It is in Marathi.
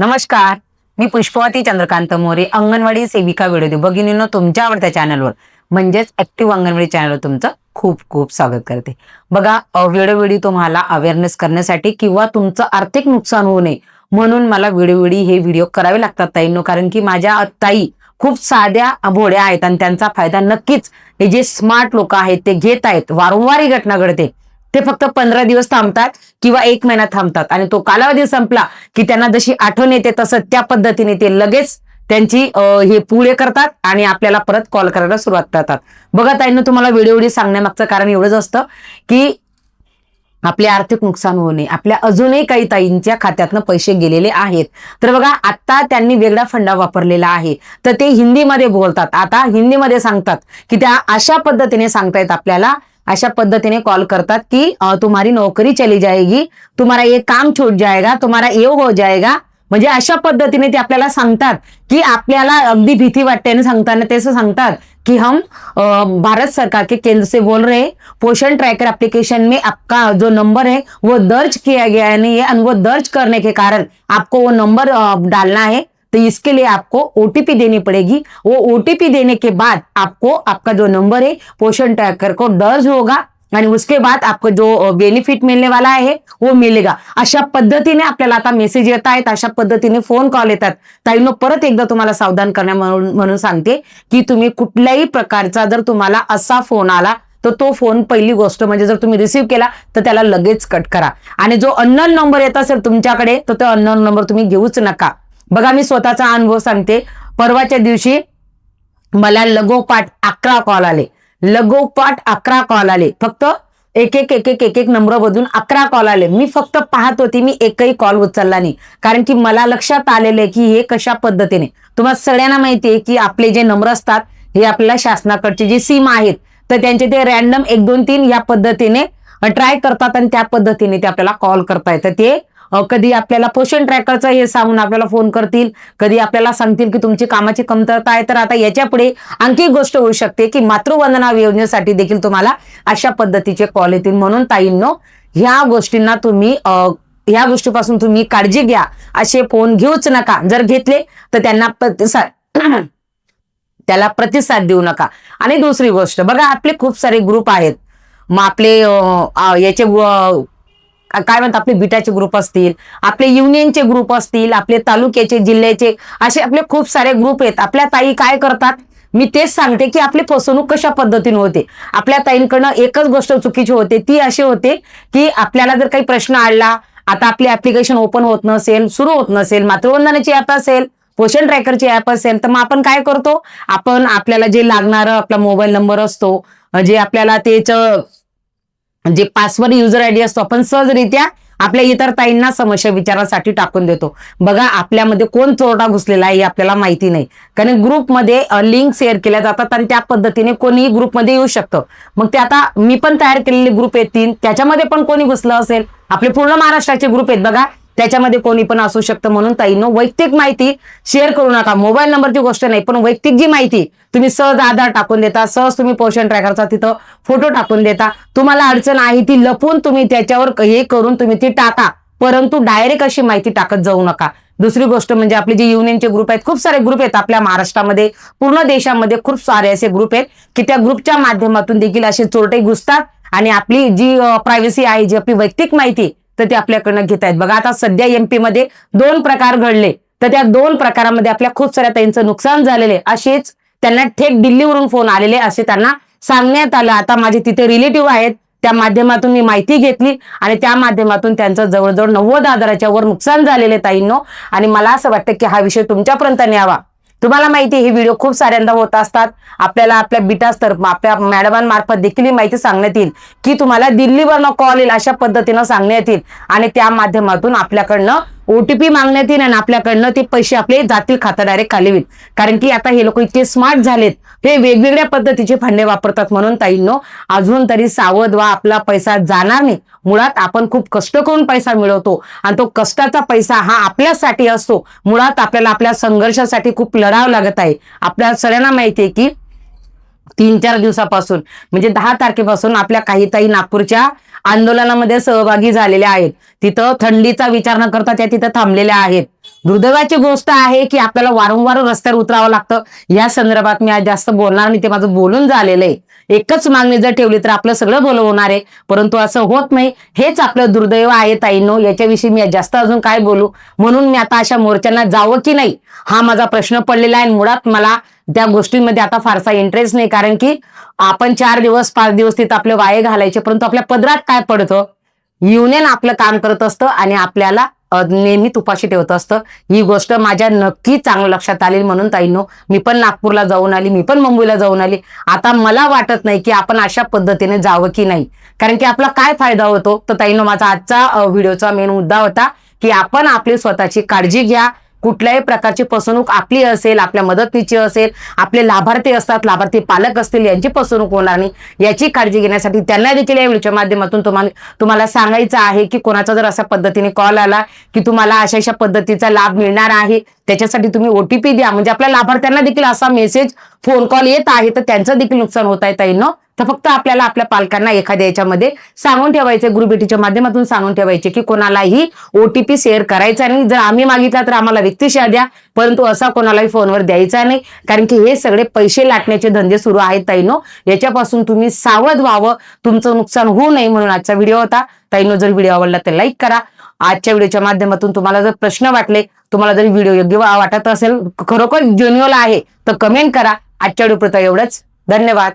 नमस्कार. मी पुष्पवती चंद्रकांत मोरे अंगणवाडी सेविका व्हिडिओ भगिनीनं तुमच्या आवडत्या चॅनलवर म्हणजेच ऍक्टिव्ह अंगणवाडी चॅनलवर तुमचं खूप खूप स्वागत करते. बघा वेळोवेळी तुम्हाला अवेअरनेस करण्यासाठी किंवा तुमचं आर्थिक नुकसान होऊ नये म्हणून मला वेळोवेळी हे व्हिडिओ करावे लागतात ताईंनो कारण की माझ्या ताई खूप साध्या भोळ्या आहेत आणि त्यांचा फायदा नक्कीच हे जे स्मार्ट लोक आहेत ते घेत आहेत वारंवार ही घटना घडते. ते फक्त पंधरा दिवस थांबतात किंवा एक महिना थांबतात. आणि तो कालावधी संपला की त्यांना जशी आठवण येते तसं त्या पद्धतीने ते लगेच त्यांची हे पुढे करतात आणि आपल्याला परत कॉल करायला सुरुवात करतात. बघा ताईनं तुम्हाला व्हिडिओ व्हिडिओ सांगण्यामागचं कारण एवढंच असतं की आपले आर्थिक नुकसान होऊ नये आपल्या अजूनही काही ताईंच्या खात्यातनं पैसे गेलेले आहेत. तर बघा आता त्यांनी वेगळा फंडा वापरलेला आहे. तर ते हिंदीमध्ये बोलतात. आता हिंदीमध्ये सांगतात की त्या अशा पद्धतीने सांगतायत आपल्याला अशा पद्धतीने कॉल करतात की तुम्हारी नौकरी चली जाएगी, तुम्हारा ये काम छूट जाएगा, तुम्हारा ये हो जाएगा. म्हणजे अशा पद्धतीने ते आपल्याला सांगतात की, आपल्याला अगदी भीती वाटते आणि सांगताना ते सांगतात कि, हम भारत सरकार के केंद्र से बोल रहे पोषण ट्रैकर एप्लीकेशन में आपका जो नंबर है, वो दर्ज किया गया है नहीं है और वो दर्ज करने के कारण आपको वो नंबर डालना है. तो इसके लिए आपको ओटीपी देनी पड़ेगी। वो ओटीपी देने के बाद आपको आपका जो नंबर है पोषण ट्रैकर को दर्ज होगा आणि उसके बाद आपको जो बेनिफिट मिळणे वाला आहे वो मिलेगा। अशा पद्धतीने आपल्याला आता मेसेज येत आहेत अशा पद्धतीने फोन कॉल येतात. ताईनो परत एकदा तुम्हाला सावधान करण्या म्हणून म्हणून सांगते की तुम्ही कुठल्याही प्रकारचा जर तुम्हाला असा फोन आला तर तो फोन पहिली गोष्ट म्हणजे जर तुम्ही रिसीव्ह केला तर त्याला लगेच कट करा. आणि जो अननोन नंबर येत असेल तुमच्याकडे तर तो अननोन नंबर तुम्ही घेऊच नका. बघा मी स्वतःचा अनुभव सांगते. परवाच्या दिवशी मला लगोपाठ अकरा कॉल आले. लगोपाठ अकरा कॉल आले. फक्त एक एक एक एक एक एक नंबर बदलून अकरा कॉल आले. मी फक्त पाहत होती मी एकही कॉल उचलला नाही. कारण की मला लक्षात आलेलं आहे की हे कशा पद्धतीने. तुम्हाला सगळ्यांना माहिती आहे की आपले जे नंबर असतात हे आपल्याला शासनाकडचे जे सीम आहेत तर त्यांचे ते रॅन्डम एक दोन तीन या पद्धतीने ट्राय करतात आणि त्या पद्धतीने ते आपल्याला कॉल करता येतं. ते कधी आपल्याला पोषण ट्रॅकरचं हे सांगून आपल्याला फोन करतील कधी आपल्याला सांगतील की तुमची कामाची कमतरता आहे तर आता याच्यापुढे आणखी एक गोष्ट होऊ शकते की मातृवंदना योजनेसाठी देखील तुम्हाला अशा पद्धतीचे कॉल येतील. म्हणून ताईंनो ह्या गोष्टींना तुम्ही ह्या गोष्टीपासून तुम्ही काळजी घ्या. असे फोन घेऊच नका. जर घेतले तर त्यांना प्रतिसाद त्याला प्रतिसाद देऊ नका. आणि दुसरी गोष्ट बघा आपले खूप सारे ग्रुप आहेत. मग आपले याचे काय म्हणतात आपले बिटाचे ग्रुप असतील आपले युनियनचे ग्रुप असतील आपले तालुक्याचे जिल्ह्याचे असे आपले खूप सारे ग्रुप आहेत. आपल्या ताई काय करतात? मी तेच सांगते की आपली फसवणूक कशा पद्धतीने होते? आपल्या ताईंकडनं एकच गोष्ट चुकीची होते ती अशी होते की आपल्याला जर काही प्रश्न आणला आता आपली ऍप्लिकेशन ओपन होत नसेल सुरू होत नसेल मातृवंदनाची ऍप असेल पोषण ट्रॅकरची ऍप असेल तर मग आपण काय करतो? आपण आपल्याला जे लागणारं आपला मोबाईल नंबर असतो जे आपल्याला त्याचं जे पासवर्ड युजर आयडी असतो आपण सहजरित्या आपल्या इतर ताईंना समस्या विचारासाठी टाकून देतो. बघा आपल्यामध्ये कोण चोरटा घुसलेला आहे हे आपल्याला माहिती नाही. कारण ग्रुपमध्ये लिंक शेअर केल्या जातात आणि त्या पद्धतीने कोणीही ग्रुपमध्ये येऊ शकतं. मग ते आता मी पण तयार केलेले ग्रुप आहेत तीन. त्याच्यामध्ये पण कोणी घुसलं असेल? आपले पूर्ण महाराष्ट्राचे ग्रुप आहेत बघा. त्याच्यामध्ये कोणी पण असू शकतं म्हणून ताईनो वैयक्तिक माहिती शेअर करू नका. मोबाईल नंबरची गोष्ट नाही पण वैयक्तिक जी माहिती तुम्ही सहज आधार टाकून देता सहज तुम्ही पोषण ट्रॅकरचा तिथं फोटो टाकून देता. तुम्हाला अडचण आहे ती लपून तुम्ही त्याच्यावर हे करून तुम्ही ती टाका. परंतु डायरेक्ट अशी माहिती टाकत जाऊ नका. दुसरी गोष्ट म्हणजे आपले जे युनियनचे ग्रुप आहेत खूप सारे ग्रुप आहेत आपल्या महाराष्ट्रामध्ये. पूर्ण देशामध्ये खूप सारे असे ग्रुप आहेत की त्या ग्रुपच्या माध्यमातून देखील असे चोरटे घुसतात. आणि आपली जी प्रायव्हसी आहे जी आपली वैयक्तिक माहिती तर ते आपल्याकडनं घेत आहेत. बघा आता सध्या एमपी मध्ये दोन प्रकार घडले. तर त्या दोन प्रकारामध्ये आपल्या खूप साऱ्या ताईंचं नुकसान झालेले असेच त्यांना थेट दिल्लीवरून फोन आलेले असे त्यांना सांगण्यात आलं. आता माझे तिथे रिलेटिव्ह आहेत. त्या माध्यमातून मी माहिती घेतली आणि त्या माध्यमातून त्यांचं जवळजवळ नव्वद हजाराच्या वर नुकसान झालेले ताईंनो. आणि मला असं वाटतं की हा विषय तुमच्यापर्यंत न्यावा. तुम्हाला माहिती हे व्हिडिओ खूप साऱ्यांदा होत असतात. आपल्याला आपल्या बिटास आपल्या मॅडमांमार्फत देखील ही माहिती सांगण्यात येईल की तुम्हाला दिल्लीवरनं कॉल येईल अशा पद्धतीनं सांगण्यात येईल. आणि त्या माध्यमातून आपल्याकडनं ओटीपी मागण्यात येईल आणि आपल्याकडनं ते पैसे आपले जातील खाता डायरेक्ट खाली होईल कारण की आता हे लोक इतके स्मार्ट झालेत. हे वेगवेगळ्या पद्धतीचे फंडे वापरतात म्हणून ताईंनो अजून तरी सावध वा आपला पैसा जाणार नाही. मुळात आपण खूप कष्ट करून पैसा मिळवतो आणि तो कष्टाचा पैसा हा आपल्यासाठी असतो. मुळात आपल्याला आपल्या संघर्षासाठी खूप लढावं लागत आहे. आपल्या सगळ्यांना माहिती आहे की तीन चार दिवसापासून म्हणजे दहा तारखेपासून आपल्या काही ताई नागपूरच्या आंदोलनामध्ये सहभागी झालेल्या आहेत. तिथं थंडीचा विचार न करता त्या तिथं थांबलेल्या आहेत. दुर्दैवाची गोष्ट आहे की आपल्याला वारंवार रस्त्यावर उतरावं लागतं. या संदर्भात मी आज जास्त बोलणार नाही ते माझं बोलून झालेलं आहे. एकच मागणी जर ठेवली तर आपलं सगळं बोलून होणार आहे. परंतु असं होत नाही. हेच आपलं दुर्दैव आहे ताईंनो. याच्याविषयी मी जास्त अजून काय बोलू? म्हणून मी आता अशा मोर्चांना जावं की नाही हा माझा प्रश्न पडलेला आहे. मुळात मला त्या गोष्टींमध्ये आता फारसा इंटरेस्ट नाही. कारण की आपण चार दिवस पाच दिवस तिथं आपले वाये घालायचे परंतु आपल्या पदरात काय पडतं? युनियन आपलं काम करत असतं आणि आपल्याला नेहमीच नेहमी ठेवत असतं. ही गोष्ट माझ्या नक्की चांगलं लक्षात आली म्हणून ताईंनो मी पण नागपूरला जाऊन आली मी पण मुंबईला जाऊन आली. आता मला वाटत नाही की आपण अशा पद्धतीने जावं की नाही. कारण की आपला काय फायदा होतो? तर ताईंनो माझा आजचा व्हिडिओचा मेन मुद्दा होता की आपण आपली स्वतःची काळजी घ्या कुठल्याही प्रकारची फसवणूक आपली असेल आपल्या मदतीची असेल आपले लाभार्थी असतात लाभार्थी पालक असतील यांची फसवणूक होणार नाही. याची काळजी घेण्यासाठी त्यांना देखील या व्हिडिओच्या माध्यमातून तुम्हाला तुम्हाला सांगायचं आहे की कोणाचा जर अशा पद्धतीने कॉल आला की तुम्हाला अशा अशा पद्धतीचा लाभ मिळणार आहे त्याच्यासाठी तुम्ही ओटीपी द्या. म्हणजे आपल्या लाभार्थ्यांना देखील असा मेसेज फोन कॉल येत आहे तर त्यांचं देखील नुकसान होत आहे ताईंनो. तर फक्त आपल्याला आपल्या पालकांना एखाद्या याच्यामध्ये सांगून ठेवायचे गुरुभेटीच्या माध्यमातून सांगून ठेवायचे की कोणालाही ओटीपी शेअर करायचा नाही. जर आम्ही मागितला तर आम्हाला व्यक्तिशा द्या. परंतु असा कोणालाही फोनवर द्यायचा नाही. कारण की हे सगळे पैसे लाटण्याचे धंदे सुरू आहेत ताईनो. याच्यापासून तुम्ही सावध व्हावं. तुमचं नुकसान होऊ नये म्हणून आजचा व्हिडिओ होता. ताईनो जर व्हिडिओ आवडला तर लाईक करा. आजच्या व्हिडिओच्या माध्यमातून तुम्हाला जर प्रश्न वाटले तुम्हाला जर व्हिडिओ योग्य वाटत असेल खरोखर जेन्युअल आहे तर कमेंट करा. आजच्या व्हिडिओ एवढंच. धन्यवाद.